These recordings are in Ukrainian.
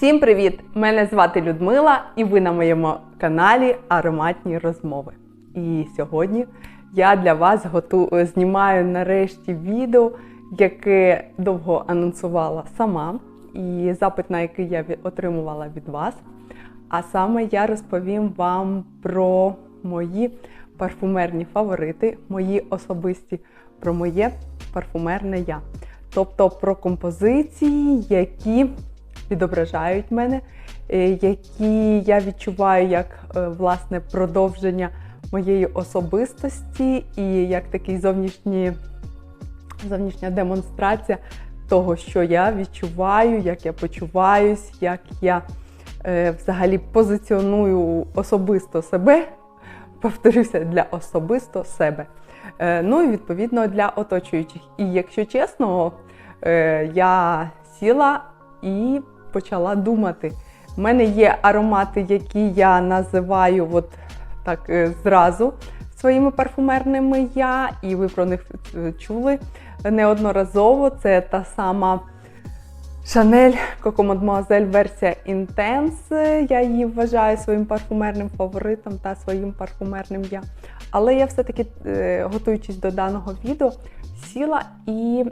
Всім привіт! Мене звати Людмила, і ви на моєму каналі Ароматні розмови. І сьогодні я для вас готу... знімаю нарешті відео, яке довго анонсувала сама, і запит, на який я отримувала від вас. А саме я розповім вам про мої парфумерні фаворити, мої особисті, про моє парфумерне я. Тобто про композиції, які відображають мене, е, які я відчуваю як е, власне продовження моєї особистості і як такий зовнішній, зовнішня демонстрація того, що я відчуваю, як я почуваюсь, як я е, взагалі позиціоную особисто себе, повторюся, для особисто себе. Ну і відповідно для оточуючих. І якщо чесно, я сіла і почала думати. У мене є аромати, які я називаю от так е, зразу своїми парфумерними я, і ви про них е, чули неодноразово. Це та сама Chanel Coco Mademoiselle версія Intense. Я її вважаю своїм парфумерним фаворитом та своїм парфумерним я. Але я все-таки, е, готуючись до даного відео, сіла і,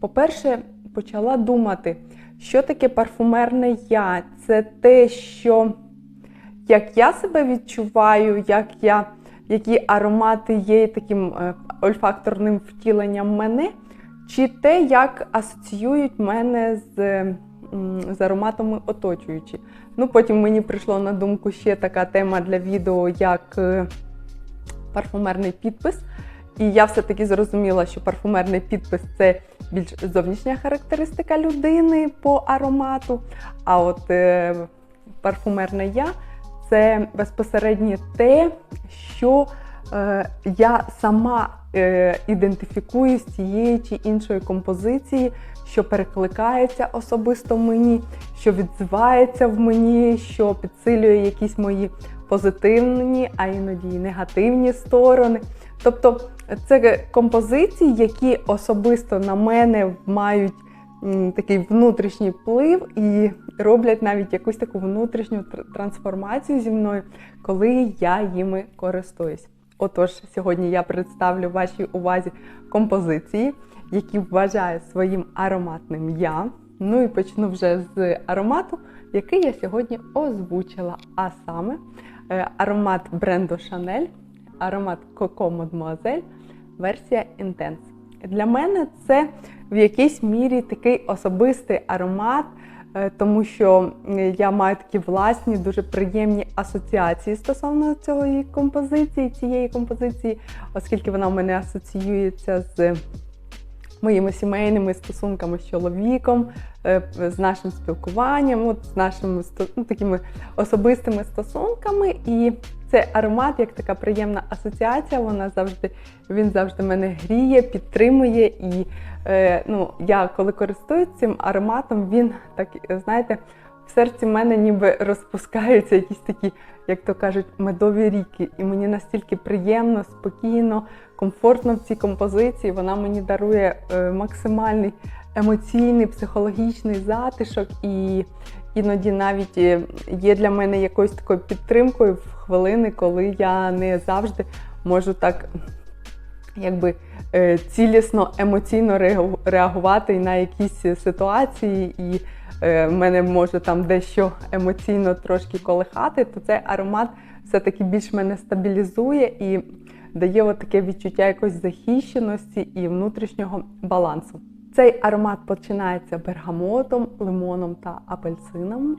по-перше, почала думати, що таке парфумерне я. Це те, що як я себе відчуваю, як я, які аромати є таким е, ольфакторним втіленням мене, чи те, як асоціюють мене з, з ароматами оточуючі. Ну, потім мені прийшло на думку ще така тема для відео, як е, парфумерний підпис. І я все-таки зрозуміла, що парфумерний підпис це більш зовнішня характеристика людини по аромату. А от е, парфумерне я це безпосередньо те, що е, я сама е, ідентифікую з тієї чи іншої композиції, що перекликається особисто мені, що відзивається в мені, що підсилює якісь мої позитивні, а іноді й негативні сторони. Тобто це композиції, які особисто на мене мають такий внутрішній вплив і роблять навіть якусь таку внутрішню трансформацію зі мною, коли я їми користуюсь. Отож, сьогодні я представлю вашій увазі композиції, які вважаю своїм ароматним я. Ну і почну вже з аромату, який я сьогодні озвучила. А саме е, аромат бренду Chanel, аромат Coco Mademoiselle, версія Intense. Для мене це в якійсь мірі такий особистий аромат, е, тому що я маю такі власні, дуже приємні асоціації стосовно цієї композиції, цієї композиції, оскільки вона в мене асоціюється з моїми сімейними стосунками з чоловіком, е, з нашим спілкуванням, от, з нашими ну, такими особистими стосунками. І цей аромат, як така приємна асоціація, вона завжди, він завжди мене гріє, підтримує. І е, ну, я коли користуюсь цим ароматом, він так, знаєте, в серці мене ніби розпускаються якісь такі, як то кажуть, медові ріки. І мені настільки приємно, спокійно, комфортно в цій композиції. Вона мені дарує е, максимальний емоційний, психологічний затишок, і іноді навіть е, є для мене якоюсь такою підтримкою в хвилини, коли я не завжди можу так. Якби е, цілісно емоційно реагувати на якісь ситуації, і е, мене може там дещо емоційно трошки колихати, то цей аромат все-таки більш мене стабілізує і дає таке відчуття якоїсь захищеності і внутрішнього балансу. Цей аромат починається бергамотом, лимоном та апельсином.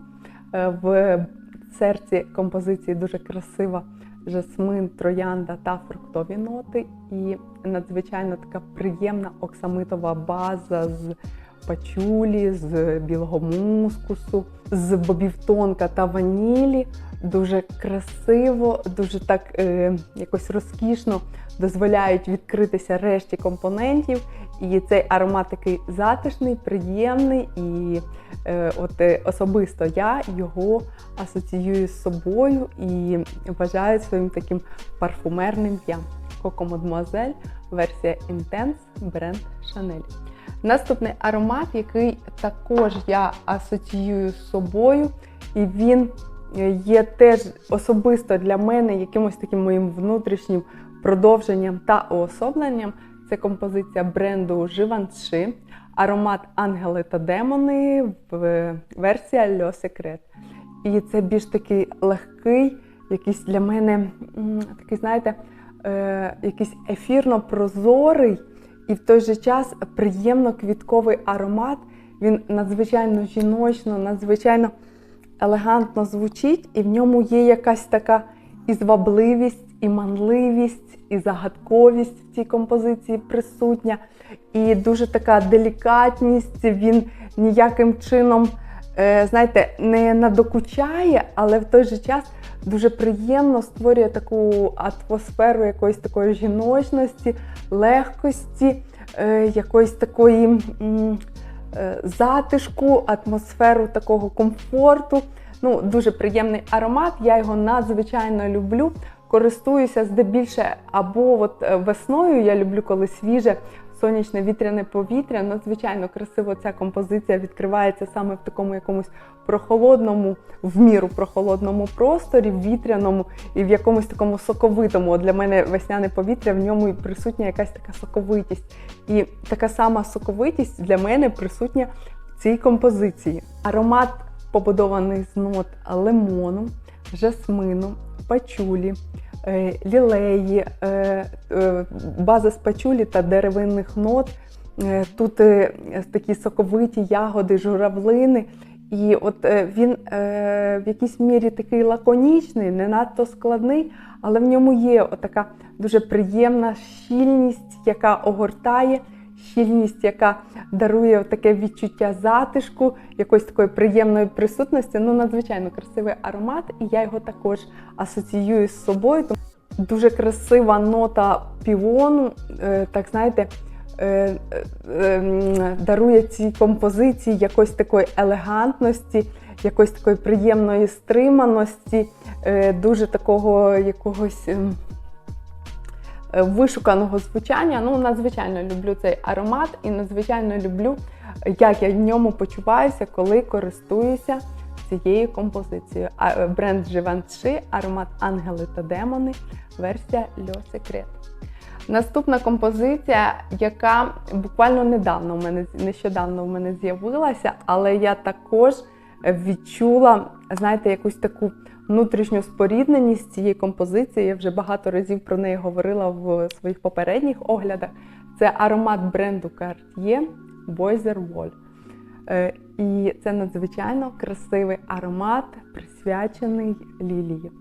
Е, В серці композиції дуже красива жасмин, троянда та фруктові ноти, і надзвичайно така приємна оксамитова база з пачулі, з білого мускусу, з бобів тонка та ванілі. Дуже красиво, дуже так е, якось розкішно дозволяють відкритися решті компонентів. І цей аромат такий затишний, приємний. І е, от е, особисто я його асоціюю з собою і вважаю своїм таким парфумерним я. Mademoiselle, версія Intense, бренд Chanel. Наступний аромат, який також я асоціюю з собою, і він е, є теж особисто для мене якимось таким моїм внутрішнім продовженням та уособленням. Це композиція бренду Givenchy, аромат Ангели та демони, в- версія Le Secret. І це більш такий легкий, якийсь для мене такий, знаєте, е, якийсь ефірно-прозорий і в той же час приємно квітковий аромат. Він надзвичайно жіночно, надзвичайно елегантно звучить, і в ньому є якась така і звабливість, і манливість, і загадковість в цій композиції присутня, і дуже така делікатність. Він ніяким чином, е, знаєте, не надокучає, але в той же час дуже приємно створює таку атмосферу якоїсь такої жіночності, легкості, е, якоїсь такої. е, Затишку, атмосферу такого комфорту. Ну, дуже приємний аромат. Я його надзвичайно люблю. Користуюся здебільше або от е, весною. Я люблю, коли свіже сонячне вітряне повітря. Надзвичайно красиво ця композиція відкривається саме в такому якомусь прохолодному, в міру прохолодному просторі, вітряному і в якомусь такому соковитому. От Для мене весняне повітря в ньому і присутня якась така соковитість. І така сама соковитість для мене присутня в цій композиції. Аромат побудований з нот лимону, жасмину, пачулі, лілеї, е, е, база з пачулі та деревинних нот. Е, Тут е, такі соковиті ягоди, журавлини. І от е, він е, в якійсь мірі такий лаконічний, не надто складний, але в ньому є така дуже приємна щільність, яка огортає, щільність, яка дарує таке відчуття затишку, якоїсь такої приємної присутності. Ну, надзвичайно красивий аромат, і я його також асоціюю з собою. Тому Дуже красива нота півону, е, так знаєте, е, е, дарує цій композиції якоїсь такої елегантності, якоїсь такої приємної стриманості, дуже такого якогось. Е, Вишуканого звучання. Ну, надзвичайно люблю цей аромат і надзвичайно люблю, як я в ньому почуваюся, коли користуюся цією композицією. Е, Бренд Givenchy, аромат Ангели та демони, версія Le Secret. Наступна композиція, яка буквально недавно в мене нещодавно в мене з'явилася, але я також відчула, знаєте, якусь таку внутрішню спорідненість цієї композиції. Я вже багато разів про неї говорила в своїх попередніх оглядах. Це аромат бренду Cartier Boiser Wall. Е, І це надзвичайно красивий аромат, присвячений лілії.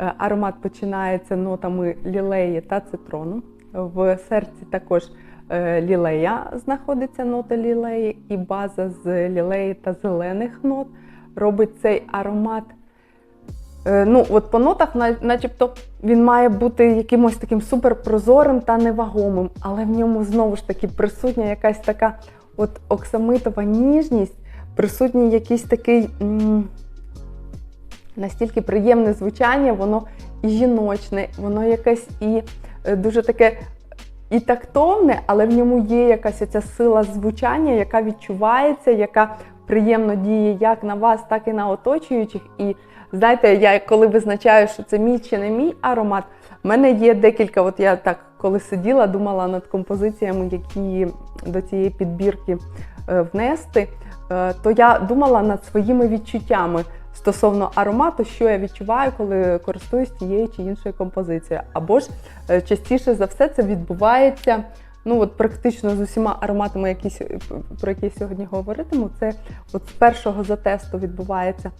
Е, Аромат починається нотами лілеї та цитрону. В серці також е, лілея знаходиться нота лілеї, і база з лілеї та зелених нот робить цей аромат. Е, Ну, от по нотах, начебто, він має бути якимось таким суперпрозорим та невагомим, але в ньому знову ж таки присутня якась така от оксамитова ніжність, присутній якийсь такий м, настільки приємне звучання, воно і жіночне, воно якесь і е, дуже таке і тактовне, але в ньому є якась оця сила звучання, яка відчувається, яка приємно діє як на вас, так і на оточуючих. І знаєте, я коли визначаю, що це мій чи не мій аромат, в мене є декілька. От я так коли сиділа, думала над композиціями, які до цієї підбірки е, внести, е, то я думала над своїми відчуттями стосовно аромату, що я відчуваю, коли користуюсь тією чи іншою композицією. Або ж е, частіше за все це відбувається. Ну от практично з усіма ароматами, які, про які сьогодні говоритиму, це от з першого затесту відбувається.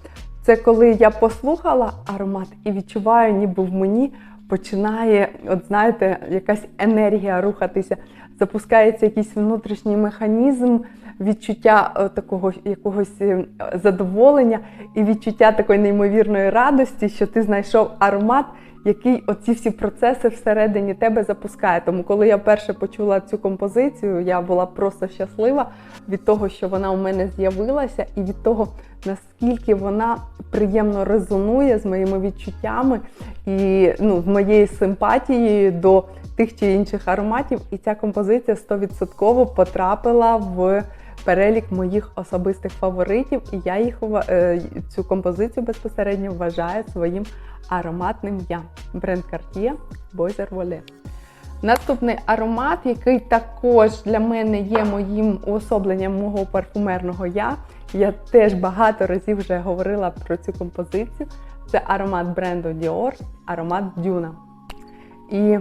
Це коли я послухала аромат і відчуваю, ніби в мені починає, от знаєте, якась енергія рухатися, запускається якийсь внутрішній механізм, відчуття е, такого якогось е, задоволення і відчуття такої неймовірної радості, що ти знайшов аромат, який оці всі процеси всередині тебе запускає. Тому, коли я вперше почула цю композицію, я була просто щаслива від того, що вона у мене з'явилася, і від того, наскільки вона приємно резонує з моїми відчуттями і ну, моєю симпатією до тих чи інших ароматів, і ця композиція 100% потрапила в перелік моїх особистих фаворитів, і я їх е, цю композицію безпосередньо вважаю своїм ароматним я. Бренд Cartier Boiser Volé. Наступний аромат, який також для мене є моїм уособленням мого парфумерного я. Я теж багато разів вже говорила про цю композицію. Це аромат бренду Dior, аромат Дюна. І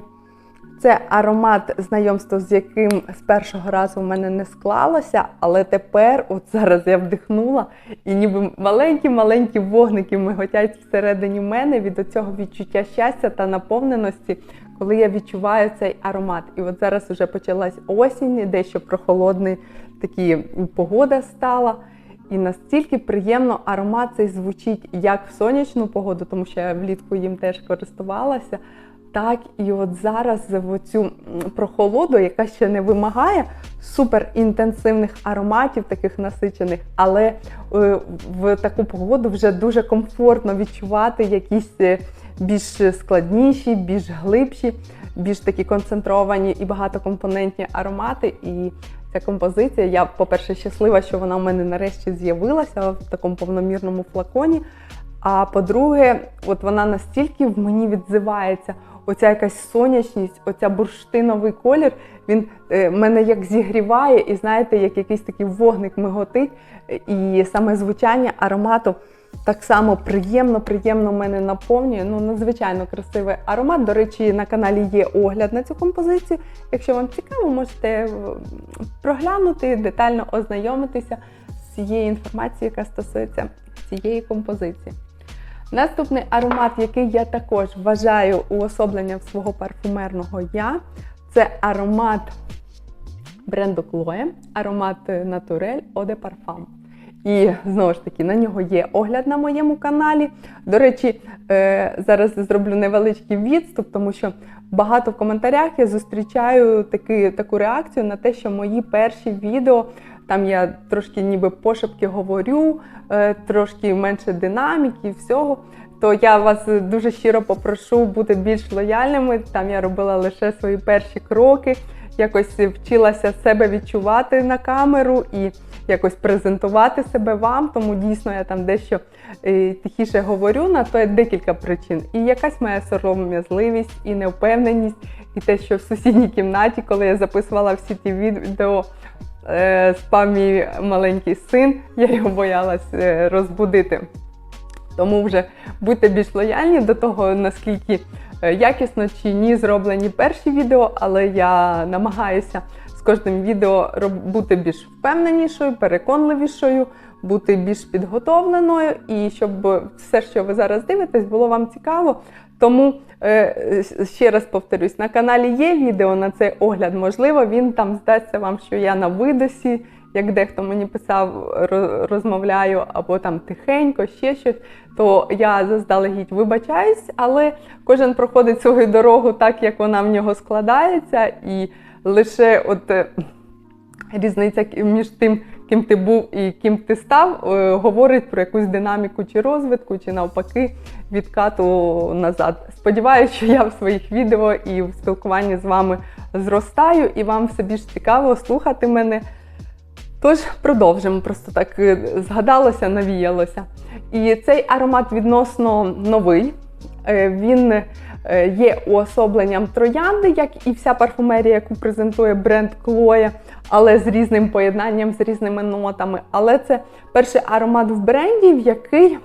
це аромат, знайомство з яким з першого разу в мене не склалося, але тепер, от зараз я вдихнула, і ніби маленькі-маленькі вогники миготять всередині мене від цього відчуття щастя та наповненості, коли я відчуваю цей аромат. І от зараз вже почалась осінь, дещо прохолодний такі погода стала. І настільки приємно аромат цей звучить як в сонячну погоду, тому що я влітку їм теж користувалася. Так, і от зараз в цю прохолоду, яка ще не вимагає супер інтенсивних ароматів, таких насичених, але е, в таку погоду вже дуже комфортно відчувати якісь е, більш складніші, більш глибші, більш такі концентровані і багатокомпонентні аромати. І ця композиція, я, по-перше, щаслива, що вона в мене нарешті з'явилася в такому повномірному флаконі. А по-друге, от вона настільки в мені відзивається. Оця якась сонячність, оця бурштиновий колір, він е, мене як зігріває, і знаєте, як якийсь такий вогник миготить. І саме звучання аромату так само приємно, приємно мене наповнює. Ну, надзвичайно красивий аромат. До речі, на каналі є огляд на цю композицію. Якщо вам цікаво, можете е, проглянути, детально ознайомитися з цією інформацією, яка стосується цієї композиції. Наступний аромат, який я також вважаю уособленням свого парфумерного я, це аромат бренду Chloe, аромат Naturel Eau de Parfum. І знову ж таки, на нього є огляд на моєму каналі. До речі, е, зараз зроблю невеличкий відступ, тому що багато в коментарях я зустрічаю таки, таку реакцію на те, що мої перші відео, там я трошки ніби пошепки говорю, е, трошки менше динаміки, всього. То я вас дуже щиро попрошу бути більш лояльними. Там я робила лише свої перші кроки, якось вчилася себе відчувати на камеру і якось презентувати себе вам. Тому дійсно я там дещо е, тихіше говорю. На то є декілька причин. І якась моя сором'язливість, і невпевненість, і те, що в сусідній кімнаті, коли я записувала всі ті відео. Е, Спав мій маленький син, я його боялась е, розбудити. Тому вже будьте більш лояльні до того, наскільки е, якісно чи ні зроблені перші відео, але я намагаюся з кожним відео бути більш впевненішою, переконливішою, бути більш підготовленою, і щоб все, що ви зараз дивитесь, було вам цікаво. Тому ще раз повторюсь, на каналі є відео на цей огляд. Можливо, він там здасться вам, що я на видосі, як дехто мені писав, розмовляю, або там тихенько, ще щось. То я заздалегідь вибачаюсь, але кожен проходить свою дорогу так, як вона в нього складається, і лише от е, різниця між тим, ким ти був і ким ти став, е, говорить про якусь динаміку чи розвитку, чи навпаки відкату назад. Сподіваюся, що я в своїх відео і в спілкуванні з вами зростаю, і вам все більш цікаво слухати мене. Тож продовжимо, просто так е, згадалося, навіялося. І цей аромат відносно новий. Е, Він є уособленням троянди, як і вся парфумерія, яку презентує бренд Chloe, але з різним поєднанням, з різними нотами. Але це перший аромат в бренді, в який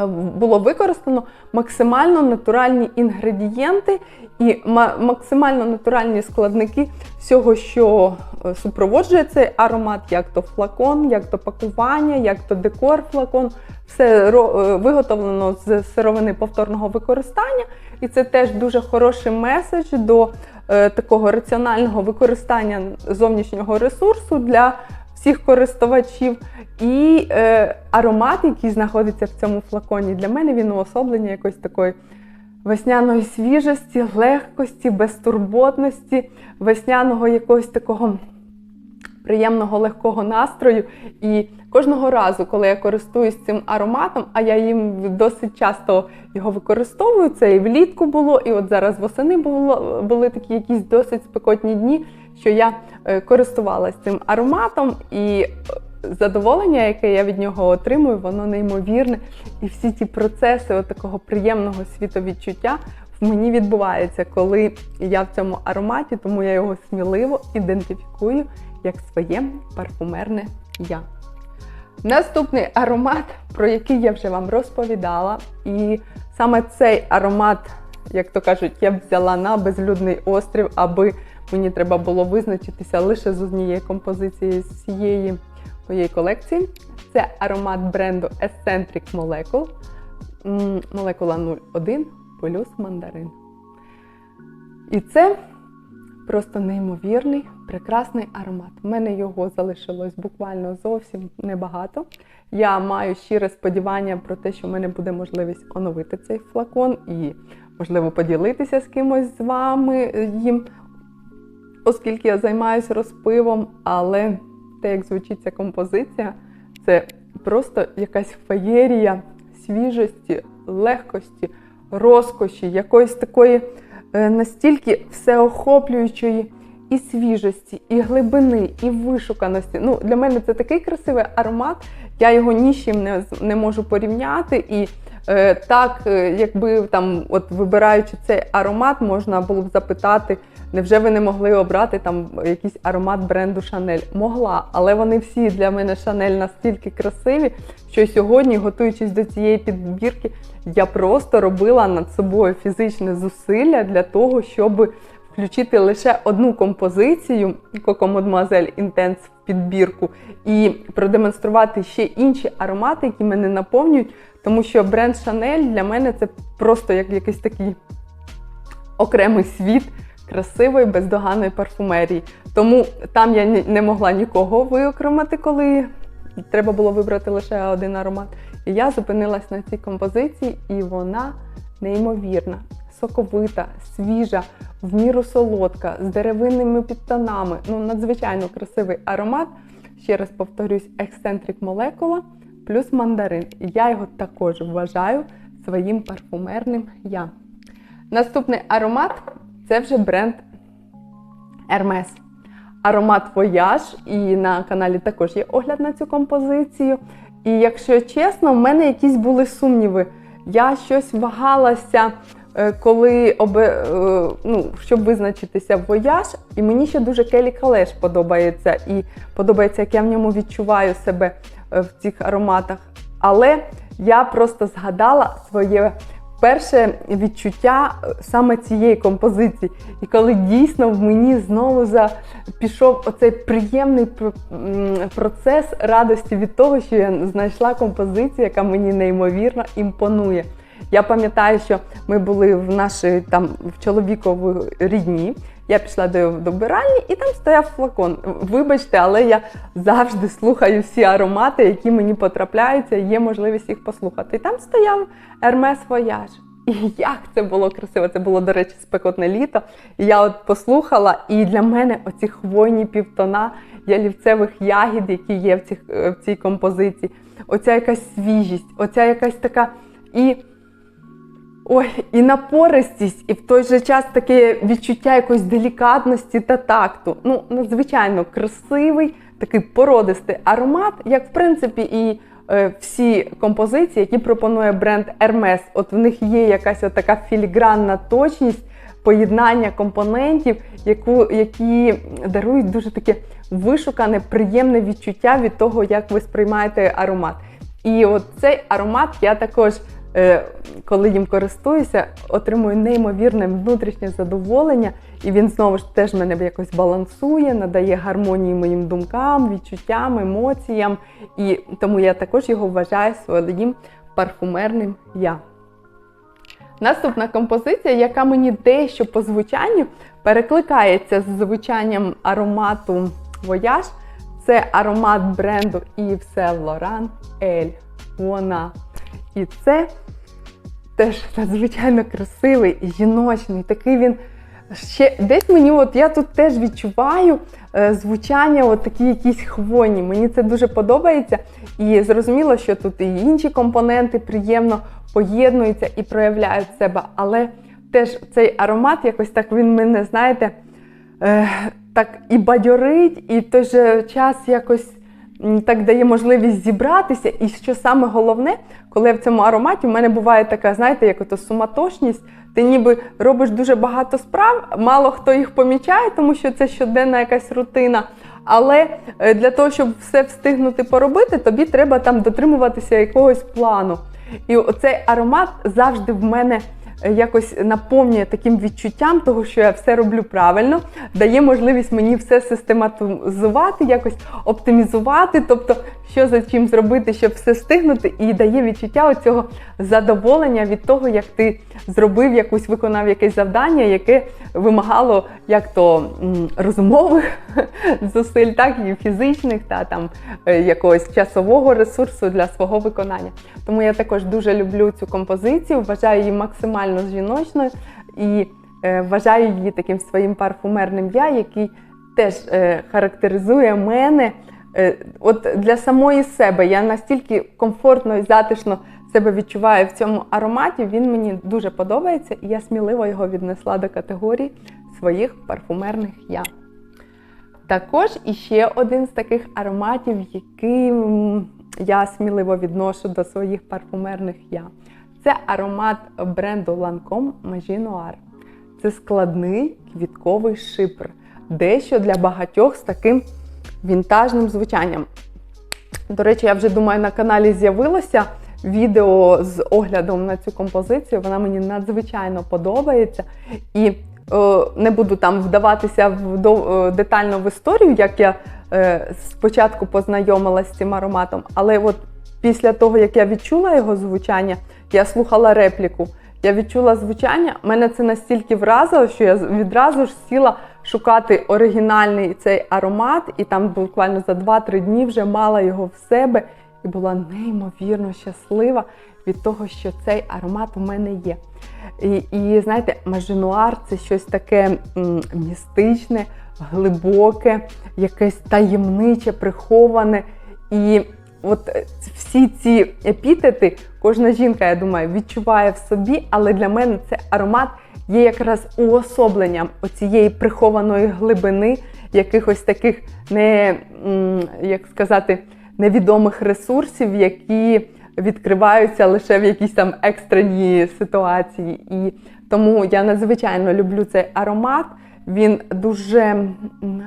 е, було використано максимально натуральні інгредієнти і максимально натуральні складники всього, що е, супроводжує цей аромат, як то флакон, як то пакування, як то декор флакон. Все е, виготовлено з сировини повторного використання, і це теж дуже хороший меседж до е, такого раціонального використання зовнішнього ресурсу для всіх користувачів. І е, аромат, який знаходиться в цьому флаконі, для мене він уособлення якоїсь такої весняної свіжості, легкості, безтурботності, весняного якогось такого приємного легкого настрою. І кожного разу, коли я користуюсь цим ароматом, а я їм досить часто його використовую, це і влітку було, і от зараз восени було, були такі якісь досить спекотні дні, що я е, користувалася цим ароматом і. е, Задоволення, яке я від нього отримую, воно неймовірне. І всі ті процеси от такого приємного світовідчуття в мені відбуваються, коли я в цьому ароматі, тому я його сміливо ідентифікую як своє парфумерне я. Наступний аромат, про який я вже вам розповідала, і саме цей аромат, як то кажуть, я взяла на безлюдний острів, аби мені треба було визначитися лише з однієї композиції з цієї моєї колекції. Це аромат бренду Eccentric Molecule. Молекула 01 плюс мандарин. І це просто неймовірний, прекрасний аромат. У мене його залишилось буквально зовсім небагато. Я маю щире сподівання про те, що в мене буде можливість оновити цей флакон і, можливо, поділитися з кимось з вами їм, оскільки я займаюся розпивом, але те, як звучить ця композиція, це просто якась феєрія свіжості, легкості, розкоші, якоїсь такої е, настільки всеохоплюючої і свіжості, і глибини, і вишуканості. Ну, для мене це такий красивий аромат. Я його ні з чим не, не можу порівняти. І е, так, е, якби там, от вибираючи цей аромат, можна було б запитати, невже ви не могли обрати там якийсь аромат бренду Шанель? Могла, але вони всі для мене Шанель настільки красиві, що сьогодні, готуючись до цієї підбірки, я просто робила над собою фізичне зусилля для того, щоб включити лише одну композицію Coco Mademoiselle Intense в підбірку і продемонструвати ще інші аромати, які мене наповнюють, тому що бренд Chanel для мене це просто як якийсь такий окремий світ красивої, бездоганної парфумерії. Тому там я не могла нікого виокремити, коли треба було вибрати лише один аромат. І я зупинилась на цій композиції, і вона неймовірна, соковита, свіжа, в міру солодка, з деревинними підтонами. Ну, надзвичайно красивий аромат. Ще раз повторюсь, Eccentric Molecula плюс мандарин. Я його також вважаю своїм парфумерним я. Наступний аромат це вже бренд Hermes. Аромат Voyage, і на каналі також є огляд на цю композицію. І якщо чесно, в мене якісь були сумніви. Я щось вагалася, коли обе, е, ну, щоб визначитися в Voyage, і мені ще дуже Келі Калеш подобається. І подобається, як я в ньому відчуваю себе е, в цих ароматах. Але я просто згадала своє перше відчуття е, саме цієї композиції. І коли дійсно в мені знову за... пішов оцей приємний процес радості від того, що я знайшла композицію, яка мені неймовірно імпонує. Я пам'ятаю, що ми були в нашій там в чоловіковій рідні. Я пішла до, до вбиральні і там стояв флакон. Вибачте, але я завжди слухаю всі аромати, які мені потрапляються, є можливість їх послухати. І там стояв Hermes Voyage. І як це було красиво! Це було, до речі, спекотне літо. І я от послухала, і для мене оці хвойні півтона ялівцевих ягід, які є в, цих, е, в цій композиції, оця якась свіжість, оця якась така і. Ой, і напористість, і в той же час таке відчуття якоїсь делікатності та такту. Ну, надзвичайно красивий, такий породистий аромат, як в принципі і е, всі композиції, які пропонує бренд Hermes. От в них є якась така філігранна точність поєднання компонентів, яку, які дарують дуже таке вишукане, приємне відчуття від того, як ви сприймаєте аромат. І от цей аромат я також коли їм користуюся, отримую неймовірне внутрішнє задоволення, і він знову ж теж мене якось балансує, надає гармонії моїм думкам, відчуттям, емоціям. І тому я також його вважаю своїм парфумерним я. Наступна композиція, яка мені дещо по звучанню перекликається з звучанням аромату Voyage, це аромат бренду Yves Saint Laurent Ель. Вона. І це теж надзвичайно красивий, жіночний, такий він Ще десь мені, от я тут теж відчуваю е, звучання, от такі якісь хвойні. Мені це дуже подобається. І зрозуміло, що тут і інші компоненти приємно поєднуються і проявляють себе. Але теж цей аромат якось так він мене, знаєте, е, так і бадьорить, і в той же час якось так дає можливість зібратися. І що саме головне, коли я в цьому ароматі, у мене буває така, знаєте, як ото суматошність. Ти ніби робиш дуже багато справ, мало хто їх помічає, тому що це щоденна якась рутина. Але е, для того, щоб все встигнути поробити, тобі треба там дотримуватися якогось плану. І оцей аромат завжди в мене якось наповнює таким відчуттям того, що я все роблю правильно, дає можливість мені все систематизувати, якось оптимізувати, тобто що за чим зробити, щоб все встигнути, і дає відчуття оцього задоволення від того, як ти зробив якусь, виконав якесь завдання, яке вимагало як то розумових зусиль, так і фізичних та там е, якогось часового ресурсу для свого виконання. Тому я також дуже люблю цю композицію, вважаю її максимально жіночною і е, вважаю її таким своїм парфумерним я, який теж е, характеризує мене. От для самої себе я настільки комфортно і затишно себе відчуваю в цьому ароматі. Він мені дуже подобається, і я сміливо його віднесла до категорії своїх парфумерних я. Також іще один з таких ароматів, який я сміливо відношу до своїх парфумерних я. Це аромат бренду Lancome Magie Noir. Це складний квітковий шипр, дещо для багатьох з таким вінтажним звучанням. До речі, я вже думаю, на каналі з'явилося відео з оглядом на цю композицію. Вона мені надзвичайно подобається. І не буду там вдаватися в е, детально в історію, як я е, спочатку познайомилася з цим ароматом, але от після того, як я відчула його звучання, я слухала репліку. Я відчула звучання, мене це настільки вразило, що я відразу ж сіла шукати оригінальний цей аромат, і там буквально за 2-3 дні вже мала його в себе і була неймовірно щаслива від того, що цей аромат у мене є. І, і знаєте, мажинуар це щось таке містичне, глибоке, якесь таємниче, приховане. І от е, всі ці епітети, кожна жінка, я думаю, відчуває в собі, але для мене це аромат є якраз уособленням оцієї прихованої глибини, якихось таких не як сказати, невідомих ресурсів, які відкриваються лише в якійсь там екстреній ситуації. І тому я надзвичайно люблю цей аромат. Він дуже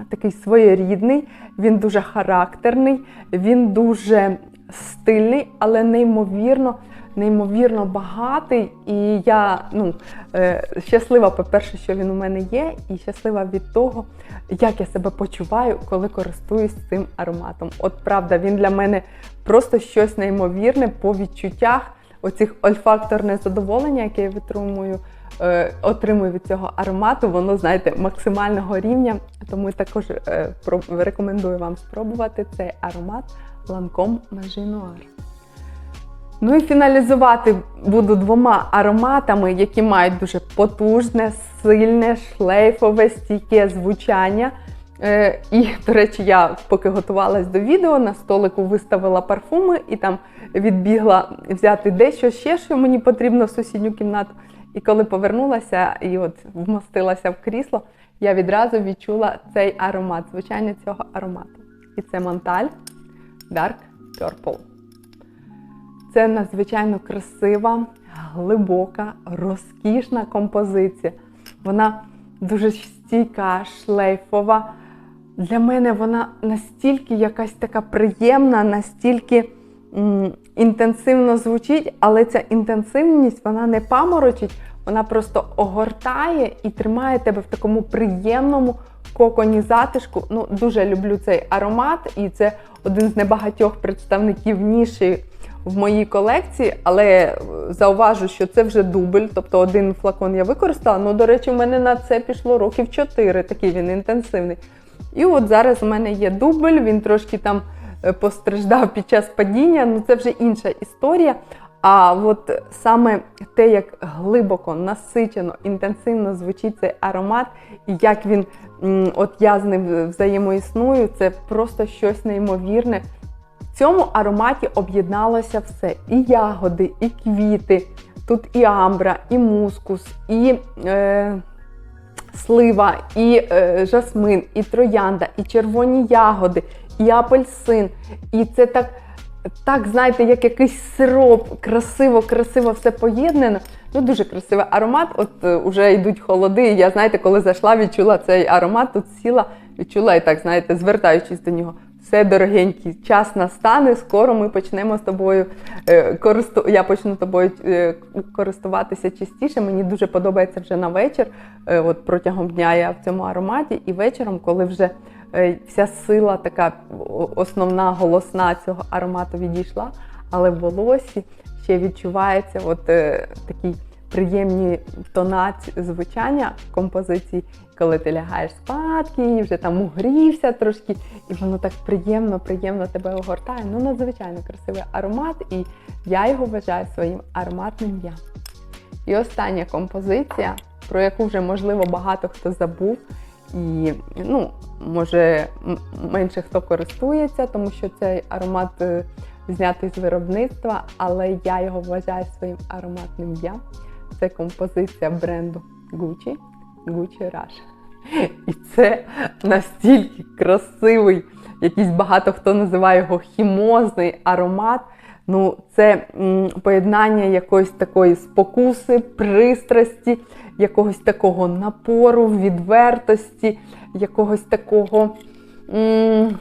такий своєрідний, він дуже характерний, він дуже стильний, але неймовірно, неймовірно багатий. І я ну, е, щаслива, по-перше, що він у мене є, і щаслива від того, як я себе почуваю, коли користуюсь цим ароматом. От правда, він для мене просто щось неймовірне по відчуттях, оцих ольфакторне задоволення, яке я витримую. е, Отримую від цього аромату, воно, знаєте, максимального рівня. Тому також е, рекомендую вам спробувати цей аромат Lancome Magie Noir. Ну і фіналізувати буду двома ароматами, які мають дуже потужне, сильне, шлейфове, стійке звучання. Е, і, до речі, я поки готувалась до відео, на столику виставила парфуми і там відбігла взяти дещо ще, що мені потрібно в сусідню кімнату. І коли повернулася і от вмостилася в крісло, я відразу відчула цей аромат, звучання цього аромату. І це Монталь Dark Purple. Це надзвичайно красива, глибока, розкішна композиція. Вона дуже стійка, шлейфова. Для мене вона настільки якась така приємна, настільки м, інтенсивно звучить, але ця інтенсивність вона не паморочить, вона просто огортає і тримає тебе в такому приємному коконі затишку. Ну, дуже люблю цей аромат, і це один з небагатьох представників ніші в моїй колекції, але е, зауважу, що це вже дубль, тобто один флакон я використала. Ну, до речі, в мене на це пішло років 4, такий він інтенсивний. І от зараз у мене є дубль, він трошки там е, постраждав під час падіння, ну це вже інша історія. А от саме те, як глибоко, насичено, інтенсивно звучить цей аромат, і як він, от я з ним взаємоісную, це просто щось неймовірне. Цьому ароматі об'єдналося все: і ягоди, і квіти, тут і амбра, і мускус, і е, слива, і е, жасмин, і троянда, і червоні ягоди, і апельсин. І це так, так знаєте, як якийсь сироп, красиво, красиво все поєднано. Ну, дуже красивий аромат. От е, уже йдуть холоди. Я, знаєте, коли зайшла, відчула цей аромат, тут сіла, відчула і так, знаєте, звертаючись до нього. Все дорогенький, час настане. Скоро ми почнемо з тобою е, користу... Я почну тобою е, користуватися частіше. Мені дуже подобається вже на вечір. Е, от протягом дня я в цьому ароматі, і вечором, коли вже вся сила, така основна голосна цього аромату відійшла, але в волосі ще відчувається от такий приємні тонаці звучання композиції, коли ти лягаєш спадки, і вже там угрівся трошки, і воно так приємно, приємно тебе огортає. Ну, надзвичайно красивий аромат, і я його вважаю своїм ароматним я. І остання композиція, про яку вже можливо багато хто забув, і ну, може менше хто користується, тому що цей аромат е, знятий з виробництва, але я його вважаю своїм ароматним я. Це композиція бренду Gucci, Gucci Rush. І це настільки красивий, якийсь багато хто називає його хімозний аромат. Ну, це поєднання якоїсь такої спокуси, пристрасті, якогось такого напору, відвертості, якогось такого. М,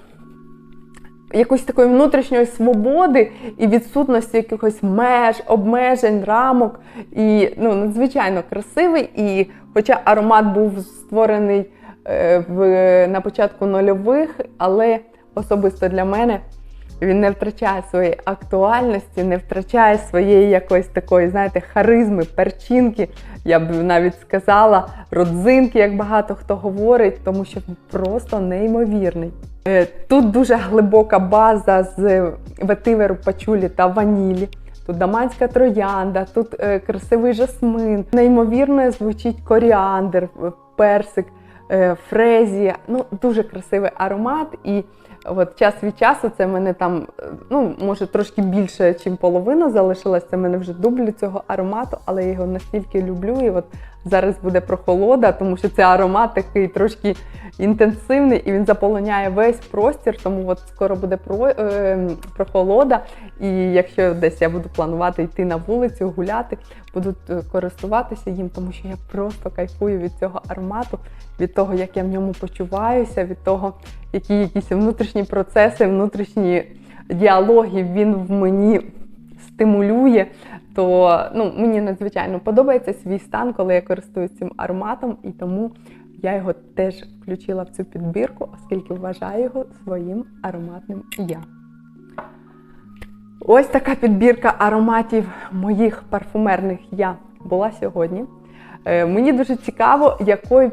якоїсь такої внутрішньої свободи і відсутності якихось меж, обмежень, рамок. І ну, надзвичайно красивий. І хоча аромат був створений е, в, на початку нульових, але особисто для мене він не втрачає своєї актуальності, не втрачає своєї якоїсь такої, знаєте, харизми, перчинки, я б навіть сказала, родзинки, як багато хто говорить, тому що він просто неймовірний. Е, Тут дуже глибока база з ветиверу, пачулі та ванілі. Тут даманська троянда, тут е, красивий жасмин. Неймовірно звучить коріандр, персик, е, фрезія. Ну, дуже красивий аромат. І от час від часу це мене там, е, ну, може, трошки більше, ніж половина залишилася. Це мене вже дублю цього аромату, але я його настільки люблю. І от зараз буде прохолода, тому що це аромат такий трошки інтенсивний і він заполоняє весь простір, тому от скоро буде про, е, прохолода. І якщо десь я буду планувати йти на вулицю, гуляти, буду е, користуватися їм, тому що я просто кайфую від цього аромату, від того, як я в ньому почуваюся, від того, які якісь внутрішні процеси, внутрішні діалоги він в мені стимулює. То ну, мені надзвичайно подобається свій стан, коли я користуюсь цим ароматом, і тому я його теж включила в цю підбірку, оскільки вважаю його своїм ароматним я. Ось така підбірка ароматів моїх парфумерних я була сьогодні. Е, Мені дуже цікаво, якою,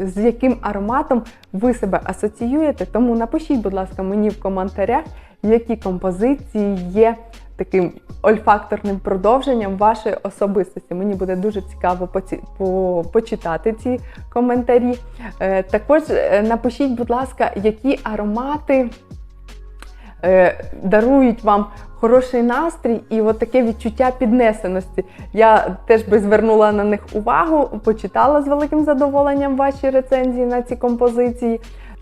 з яким ароматом ви себе асоціюєте. Тому напишіть, будь ласка, мені в коментарях, які композиції є таким ольфакторним продовженням вашої особистості. Мені буде дуже цікаво поці- по- почитати ці коментарі. Е, Також е, напишіть, будь ласка, які аромати е, дарують вам хороший настрій і от таке відчуття піднесеності. Я теж би звернула на них увагу, почитала з великим задоволенням ваші рецензії на ці композиції.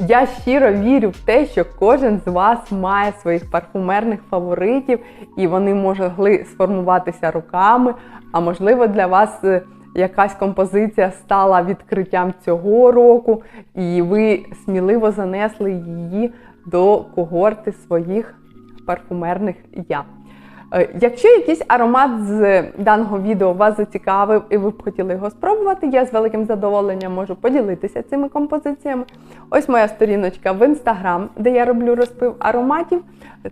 Я щиро вірю в те, що кожен з вас має своїх парфумерних фаворитів, і вони могли сформуватися руками. А можливо, для вас е, якась композиція стала відкриттям цього року, і ви сміливо занесли її до когорти своїх парфумерних я. Е, Якщо якийсь аромат з даного відео вас зацікавив і ви б хотіли його спробувати, я з великим задоволенням можу поділитися цими композиціями. Ось моя сторіночка в інстаграм, де я роблю розпив ароматів.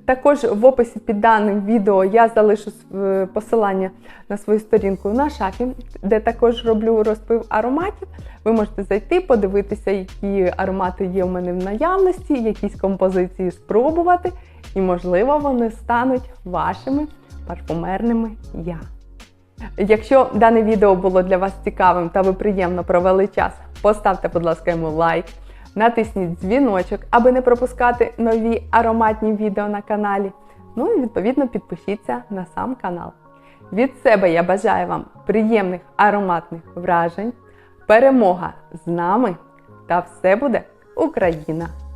Також в описі під даним відео я залишу е, посилання на свою сторінку на шафі, де також роблю розпив ароматів. Ви можете зайти, подивитися, які аромати є у мене в наявності, якісь композиції спробувати, і, можливо, вони стануть вашими парфумерними я. Якщо дане відео було для вас цікавим та ви приємно провели час, поставте, будь ласка, йому лайк, натисніть дзвіночок, аби не пропускати нові ароматні відео на каналі. Ну і відповідно підпишіться на сам канал. Від себе я бажаю вам приємних ароматних вражень, перемога з нами та все буде Україна!